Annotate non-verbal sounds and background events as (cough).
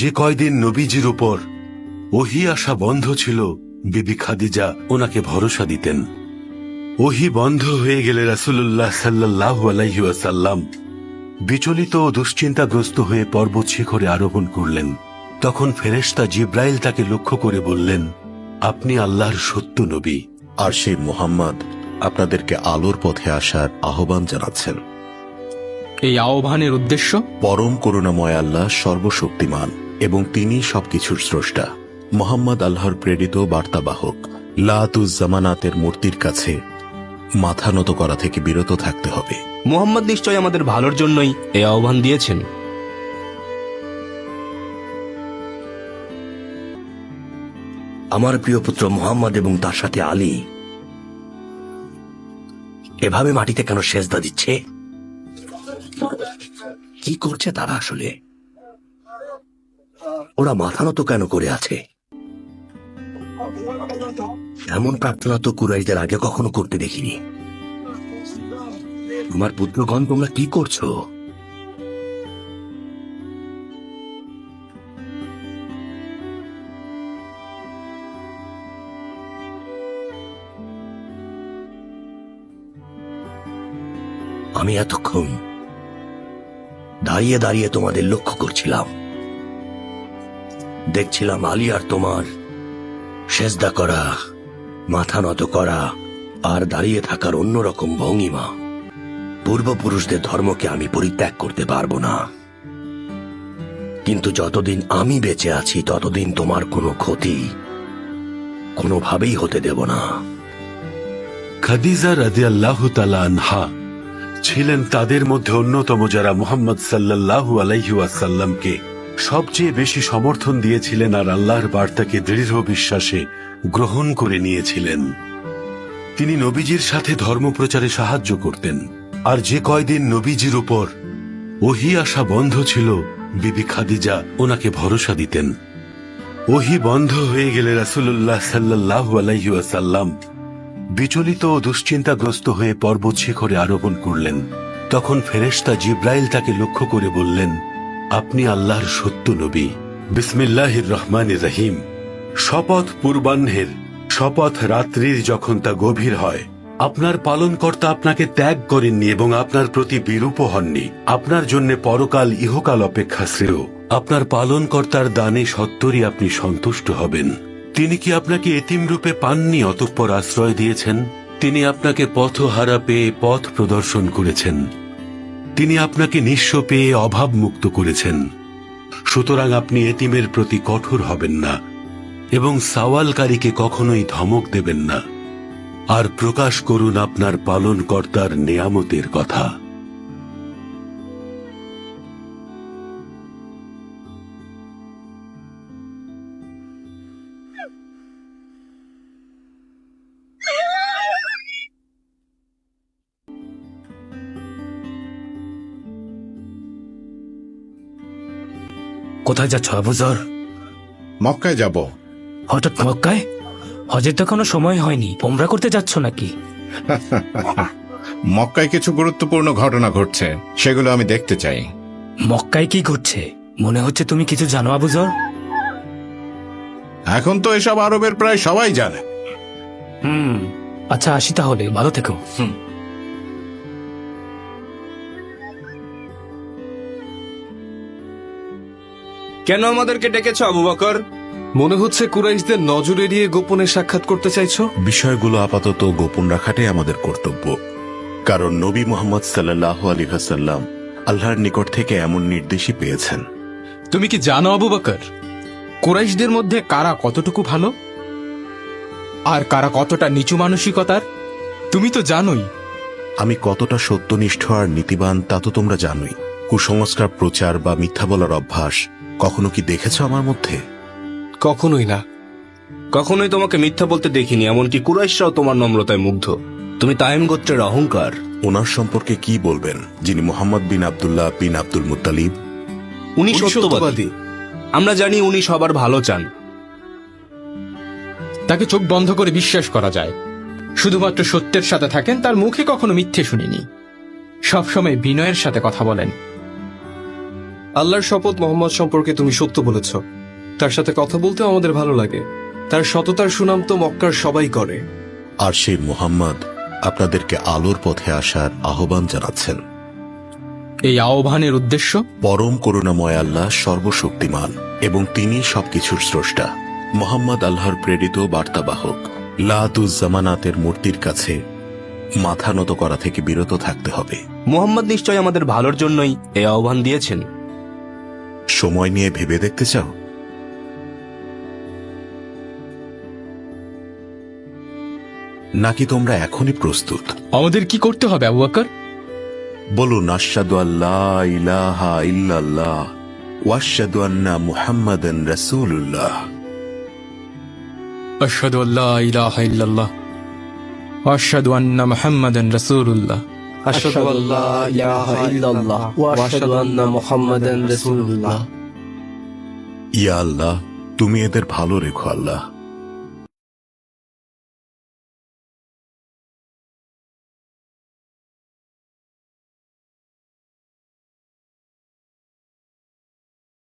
যে কয়দিন নবীজির উপর ওহি আসা বন্ধ ছিল বিবি খাদিজা ওনাকে ভরসা দিতেন। ওহি বন্ধ হয়ে গেলে রাসুল্লাহ সাল্লাহ আলাইসাল্লাম বিচলিত ও দুশ্চিন্তাগ্রস্ত হয়ে পর্বত শিখরে আরোহণ করলেন। তখন ফেরেশতা জিব্রাইল তাকে লক্ষ্য করে বললেন আপনি আল্লাহর সত্য নবী। আর সেই মোহাম্মদ আপনাদেরকে আলোর পথে আসার আহ্বান জানাচ্ছেন। এই আহ্বানের উদ্দেশ্য? পরম করুণাময় আল্লাহ সর্বশক্তিমান। এবং তিনি সবকিছুর স্রষ্টা। মোহাম্মদ আল্লাহর প্রেরিত বার্তাবাহক লাতুজ্জামানাতের মূর্তির কাছে মাথা নত করা থেকে বিরত থাকতে হবে। মোহাম্মদ নিশ্চয় আমাদের ভালোর জন্যই এই আহ্বান দিয়েছেন। আমার প্রিয় পুত্র মোহাম্মদ এবং তার সাথে আলী এভাবে মাটিতে কেন সেজদা দিচ্ছে? কি করছে তারা আসলে? ওরা মাথা নত কেন করে আছে? এমন প্রার্থনা তো কুরাইশদের আগে কখনো করতে দেখিনি। তোমার পুত্রগণ, তোমরা কি করছ? আমি এতক্ষণ দাঁড়িয়ে দাঁড়িয়ে তোমাদের লক্ষ্য করছিলাম। দেখছিলাম আলী আর তোমার সেজদা করা, মাথা নত করা আর দাঁড়িয়ে থাকার অন্যরকম ভঙ্গিমা। পূর্বপুরুষদের ধর্মকে আমি পরিত্যাগ করতে পারব না। কিন্তু যতদিন আমি বেঁচে আছি, ততদিন তোমার কোনো ক্ষতি কোনোভাবেই হতে দেব না। খাদিজা রাজি আল্লাহ আনহা ছিলেন তাদের মধ্যে অন্যতম যারা মোহাম্মদ সাল্লাল্লাহু আলাইহি ওয়াসাল্লামকে সবচেয়ে বেশি সমর্থন দিয়েছিলেন আর আল্লাহর বার্তাকে দৃঢ় বিশ্বাসে গ্রহণ করে নিয়েছিলেন। তিনি নবীজির সাথে ধর্মপ্রচারে সাহায্য করতেন। আর যে কয়দিন নবীজির উপর ওহি আসা বন্ধ ছিল, বিবি খাদিজা ওনাকে ভরসা দিতেন। ওহি বন্ধ হয়ে গেলে রাসুল্লাহ সাল্লাহু আলাইহি ওয়াসাল্লাম বিচলিত ও দুশ্চিন্তাগ্রস্ত হয়ে পর্বত শিখরে আরোহণ করলেন। তখন ফেরেশতা জিব্রাইল তাকে লক্ষ্য করে বললেন আপনি আল্লাহর সত্য নবী। বিসমিল্লাহির রহমানির রহিম। শপথ পূর্বাহ্নের, শপথ রাত্রির যখন তা গভীর হয়, আপনার পালনকর্তা আপনাকে ত্যাগ করেননি এবং আপনার প্রতি বিরূপ হননি। আপনার জন্য পরকাল ইহকাল অপেক্ষা শ্রেয়। আপনার পালনকর্তার দানে সত্তরই আপনি সন্তুষ্ট হবেন। তিনি কি আপনাকে এতিম রূপে পাননি অতঃপর আশ্রয় দিয়েছেন? তিনি আপনাকে পথহারা পেয়ে পথ প্রদর্শন করেছেন। তিনি আপনাকে নিঃস্ব পেয়ে অভাব মুক্ত করেছেন। সুতরাং আপনি এতিমের প্রতি কঠোর হবেন না এবং সাওয়ালকারীকে কখনোই ধমক দেবেন না। আর প্রকাশ করুন আপনার পালনকর্তার নেয়ামতের কথা। কোথায় যাচ্ছ আবুজর মক্কায় যাব। হঠাৎ মক্কায়? হজের তো কোনো সময় হয়নি। ওমরা করতে যাচ্ছ নাকি? (laughs) মক্কায় কিছু গুরুত্বপূর্ণ ঘটনা ঘটছে সেগুলো আমি দেখতে চাই। মক্কায় কি ঘটছে? মনে হচ্ছে তুমি কিছু জানো আবুজর এখন তো এসব আরবের প্রায় সবাই জানে। হুম আচ্ছা আসি তাহলে। ভালো থেকো। কেন আমাদেরকে ডেকেছ আবু বকর? মনে হচ্ছে কুরাইশদের নজর এড়িয়ে গোপনে সাক্ষাৎ করতে চাইছো? বিষয়গুলো আপাতত গোপন রাখাটাই আমাদের কর্তব্য। কারণ নবী মোহাম্মদ সাল্লাহ আলী হাসাল্লাম আল্লাহর নিকট থেকে এমন নির্দেশই পেয়েছেন। তুমি কি জানো আবু বকর কুরাইশদের মধ্যে কারা কতটুকু ভালো? আর কারা কতটা নিচু মানসিকতার? তুমি তো জানোই। আমি কতটা সত্যনিষ্ঠ আর নীতিবান তা তো তোমরা জানোই। কুসংস্কার প্রচার বা মিথ্যা বলার অভ্যাস কখনো কি দেখেছ আমার মধ্যে? কখনোই না। কখনোই তোমাকে মিথ্যা বলতে দেখিনি এমনকি কুরাইশরাও তোমার নম্রতায় মুগ্ধ। তুমি তাইম গোত্রের অহংকার। ওনার সম্পর্কে কি বলবেন যিনি মোহাম্মদ বিন আবদুল্লাহ বিন আব্দুল মুতালিব উনি সত্যবাদী। আমরা জানি উনি সবার ভালো চান। তাকে চোখ বন্ধ করে বিশ্বাস করা যায়। শুধুমাত্র সত্যের সাথে থাকেন তার মুখে কখনো মিথ্যে শুনিনি। সবসময় বিনয়ের সাথে কথা বলেন। আল্লাহর শপথ মোহাম্মদ সম্পর্কে তুমি সত্য বলেছ। তার সাথে কথা বলতেও আমাদের ভালো লাগে। তার সততার সুনাম তো মক্কার সবাই করে। আর সেই মুহাম্মদ আপনাদেরকে আলোর পথে আসার আহ্বান জানাচ্ছেন। এই আহ্বানের উদ্দেশ্য? পরম করুণাময় আল্লাহ সর্বশক্তিমান এবং তিনি সবকিছুর স্রষ্টা। মোহাম্মদ আল্লাহর প্রেরিত বার্তাবাহক। লাতুজ্জামানাতের মূর্তির কাছে মাথা নত করা থেকে বিরত থাকতে হবে। মোহাম্মদ নিশ্চয় আমাদের ভালোর জন্যই এই আহ্বান দিয়েছেন। সময় নিয়ে ভেবে দেখতে চাও? নাকি তোমরা এখনই প্রস্তুত? আমাদের কি করতে হবে আবু বকর? বলুন আশাদু আল্লাহ ইলাহা ইল্লাল্লাহ ওয়াশাদু আন্না মুহাম্মাদান রাসূলুল্লাহ। আশহাদু আল্লাহ ইলাহা ইল্লাল্লাহ আশহাদু আন্না মুহাম্মাদান রাসূলুল্লাহ। ইয়া আল্লাহ তুমি এদের ভালো রেখো আল্লাহ।